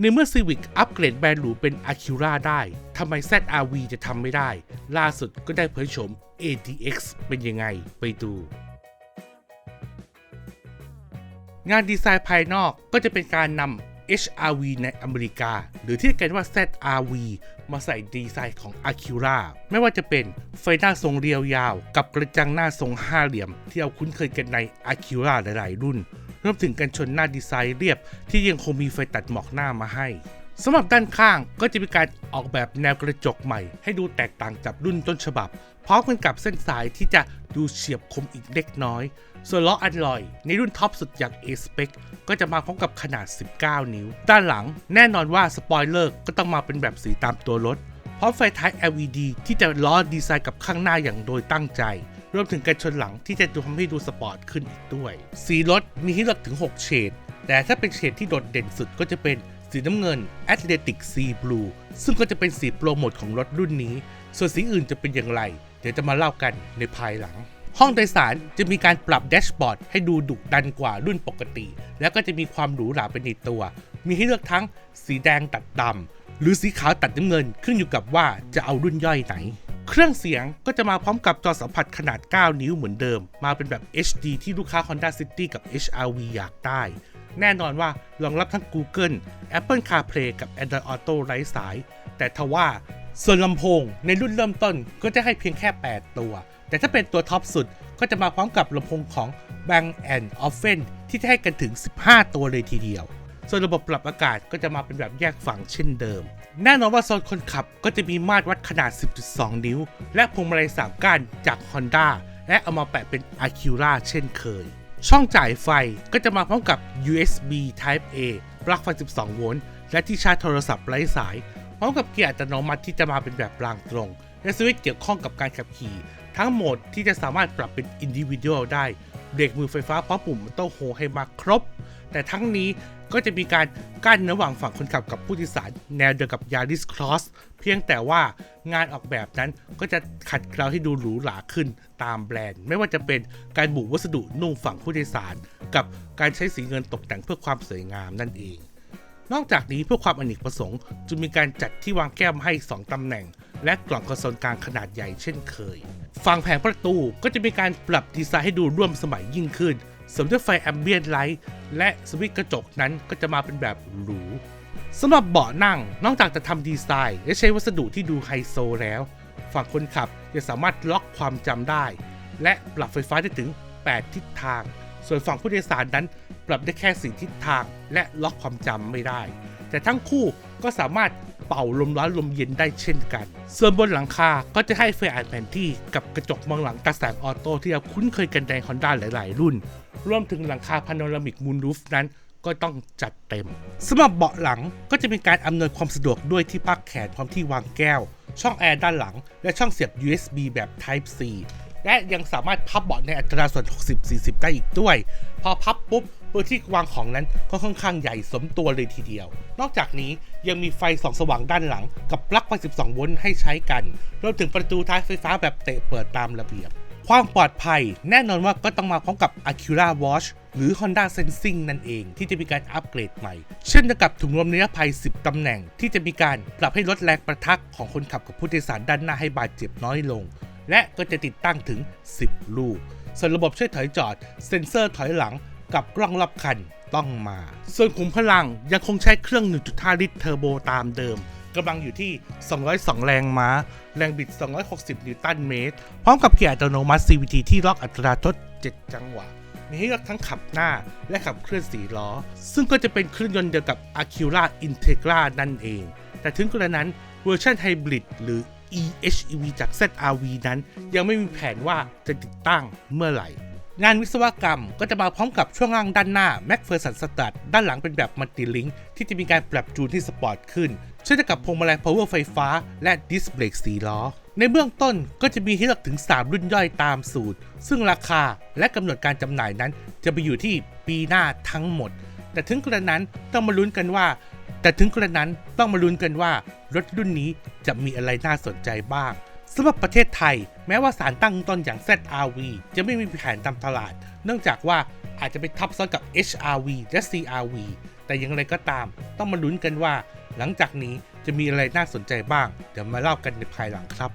ในเมื่อ Civic อัปเกรดแบรนด์หรูเป็น Acura ได้ทำไม ZRV จะทำไม่ได้ ล่าสุดก็ได้เผยโฉม ADX เป็นยังไง ไปดู งานดีไซน์ภายนอกก็จะเป็นการนำ HRV ในอเมริกา หรือที่เรียกกันว่า ZRV มาใส่ดีไซน์ของ Acura ไม่ว่าจะเป็นไฟหน้าทรงเรียวยาว กับกระจังหน้าทรงห้าเหลี่ยม ที่เราคุ้นเคยกันใน Acura หลาย ๆ รุ่น รวมถึงกันชนหน้าดีไซน์เรียบ ที่ยังคงมีไฟตัดหมอกหน้ามาให้สำหรับด้านข้างก็จะมีการออกแบบแนวกระจกใหม่ ให้ดูแตกต่างจากรุ่นต้นฉบับพร้อมกันกับเส้นสายที่จะดูเฉียบคมอีกเล็กน้อย ส่วนล้ออันลอยในรุ่นท็อปสุดอย่าง A-Spec ก็จะมาพร้อมกับขนาด 19 นิ้ว ด้านหลังแน่นอนว่าสปอยเลอร์ก็ต้องมาเป็นแบบสีตามตัวรถพร้อมไฟท้าย LED ที่จะล้อดีไซน์กับข้างหน้าอย่างโดยตั้งใจ วมถึงกันชนหลังที่จะทำให้ดูสปอร์ตขึ้นอีกด้วย สีรถมีให้เลือกถึง 6 เฉด แต่ถ้าเป็นเฉดที่โดดเด่นสุดก็จะเป็นสีน้ำเงิน Athletic Sea Blue ซึ่งก็จะเป็นสีโปรโมทของรถรุ่นนี้ ส่วนสีอื่นจะเป็นอย่างไร เดี๋ยวจะมาเล่ากันในภายหลัง ห้องโดยสารจะมีการปรับแดชบอร์ดให้ดูดุดันกว่ารุ่นปกติ แล้วก็จะมีความหรูหราเป็นในตัว มีให้เลือกทั้งสีแดงตัดดำหรือสีขาวตัดน้ำเงินขึ้นอยู่กับว่าจะเอารุ่นย่อยไหน เครื่องเสียงก็จะมาพร้อมกับจอสัมผัสขนาด 9 นิ้วเหมือนเดิม มาเป็นแบบ HD ที่ลูกค้า Honda City กับ HRV อยากได้ แน่นอนว่ารองรับทั้ง Google Apple CarPlay กับ Android Auto ไร้สาย แต่ทว่าส่วนลำโพงในรุ่นเริ่มต้นก็จะให้เพียงแค่ 8 ตัว แต่ถ้าเป็นตัวท็อปสุดก็จะมาพร้อมกับลำโพงของ Bang Olufsen ที่จะให้กันถึง 15 ตัวเลยทีเดียว ส่วนระบบปรับอากาศก็จะมาเป็นแบบแยกฝั่งเช่นเดิม แน่นอนว่าโซนคนขับก็จะมีมาตรวัดขนาด 10.2 นิ้ว และพวงมาลัย3ก้านจาก Honda และเอามาแปะเป็น Acura เช่นเคย ช่องจ่ายไฟก็จะมาพร้อมกับ USB Type A ปลั๊กไฟ 12 โวลต์ และที่ชาร์จโทรศัพท์ไร้สาย พร้อมกับเกียร์อัตโนมัติที่จะมาเป็นแบบรางตรง และสวิตช์เกี่ยวข้องกับการขับขี่ ทั้งโหมดที่จะสามารถปรับเป็น Individual ได้ เบรกมือไฟฟ้าพร้อมปุ่มโต้โฮให้มาครบ แต่ทั้งนี้ ก็จะมีการกั้นระหว่างฝั่งคนขับกับผู้โดยสารแนวเดียวกับ Yaris Cross เพียงแต่ว่างานออกแบบนั้นก็จะขัดเกลาให้ดูหรูหราขึ้นตามแบรนด์ ไม่ว่าจะเป็นการบุวัสดุนุ่งฝั่งผู้โดยสาร กับการใช้สีเงินตกแต่งเพื่อความสวยงามนั่นเอง นอกจากนี้เพื่อความอเนกประสงค์จะมีการจัดที่วางแก้มให้ 2ตำแหน่ง และกล่องคอนโซลกลางขนาดใหญ่เช่นเคย ฝั่งแผงประตูก็จะมีการปรับดีไซน์ให้ดูร่วมสมัยยิ่งขึ้น เสริมด้วยไฟแอมเบียนไลท์และสวิตช์กระจกนั้นก็จะมาเป็นแบบหรูสำหรับเบาะนั่งนอกจากจะทำดีไซน์ และใช้วัสดุที่ดูไฮโซแล้ว ฝั่งคนขับยังสามารถล็อกความจำได้ และปรับไฟฟ้าได้ถึง 8 ทิศทาง ส่วนฝั่งผู้โดยสารนั้น ปรับได้แค่ 4 ทิศทาง และล็อกความจำไม่ได้ แต่ทั้งคู่ก็สามารถเป่าลมร้อนลมเย็นได้เช่นกัน ส่วนบนหลังคาก็จะให้ไฟอ่านแผนที่กับกระจกมองหลังตาแสงออโต้ที่เราคุ้นเคยกันใน Honda หลาย ๆ รุ่น รวมถึงหลังคาพาโนรามิกมูนรูฟนั้นก็ต้องจัดเต็มสำหรับเบาะหลังก็จะเป็นการอำนวยความสะดวกด้วยที่พักแขนพร้อมที่วางแก้ว ช่องแอร์ด้านหลัง และช่องเสียบ USB แบบ Type C และยังสามารถพับเบาะในอัตราส่วน 60-40 ได้อีกด้วย พอพับปุ๊บพื้นที่วางของนั้นก็ค่อนข้างใหญ่สมตัวเลยทีเดียว นอกจากนี้ยังมีไฟส่องสว่างด้านหลัง กับปลั๊กไฟ 12 โวลต์ให้ใช้กัน รวมถึงประตูท้ายไฟฟ้าแบบเตะเปิดตามระเบียบ ความปลอดภัยแน่นอนว่าก็ต้องมาพร้อมกับ Acura Watch หรือ Honda Sensing นั่นเองที่จะมีการอัปเกรดใหม่ เช่นกับถุงลมนิรภัย 10 ตำแหน่ง ที่จะมีการปรับให้ลดแรงประทักของคนขับกับผู้โดยสารด้านหน้าให้บาดเจ็บน้อยลง และก็จะติดตั้งถึง 10 ลูก ส่วนระบบช่วยถอยจอด เซ็นเซอร์ถอยหลังกับกล้องรอบคันต้องมา ส่วนขุมพลังยังคงใช้เครื่อง 1.5 ลิตรเทอร์โบตามเดิม กำลังอยู่ที่ 202 แรงม้า แรงบิด 260 นิวตันเมตร พร้อมกับเกียร์อัตโนมัติ CVT ที่ล็อกอัตราทด 7 จังหวะ มีให้เลือกทั้งขับหน้าและขับเคลื่อน4ล้อ ซึ่งก็จะเป็นเครื่องยนต์เดียวกับ Acura Integra นั่นเอง แต่ถึงกระนั้นเวอร์ชันไฮบริดหรือ EHEV จาก ZRV นั้น ยังไม่มีแผนว่าจะติดตั้งเมื่อไหร่ งานวิศวกรรมก็จะมาพร้อมกับช่วงล่างด้านหน้า m a c p h e r s o n Start ด้านหลังเป็นแบบมัลติลิงที่จะมีการปรับจูนที่สปอร์ตขึ้นเช่นเดียกับพวงมาลัย power ไฟฟ้า และดิสเบรก4ล้อ ในเบื้องต้นก็จะมีให้เลือกถึง 3 รุ่นย่อยตามสูตร ซึ่งราคาและกำหนดการจำหน่ายนั้น จะไปอยู่ที่ปีหน้าทั้งหมด แต่ถึงกระนั้นต้องมาลุ้นกันว่า แต่ถึงกระนั้นต้องมาลุ้นกันว่ารถรุ่นนี้จะมีอะไรน่าสนใจบ้าง สำหรับประเทศไทย แม้ว่าสารตั้งต้นอย่าง ZRV จะไม่มีแผนตามตลาด เนื่องจากว่าอาจจะไปทับซ้อนกับ HRV และ CRV แต่อย่างไรก็ตาม ต้องมาลุ้นกันว่า หลังจากนี้จะมีอะไรน่าสนใจบ้าง เดี๋ยวมาเล่ากันในภายหลังครับ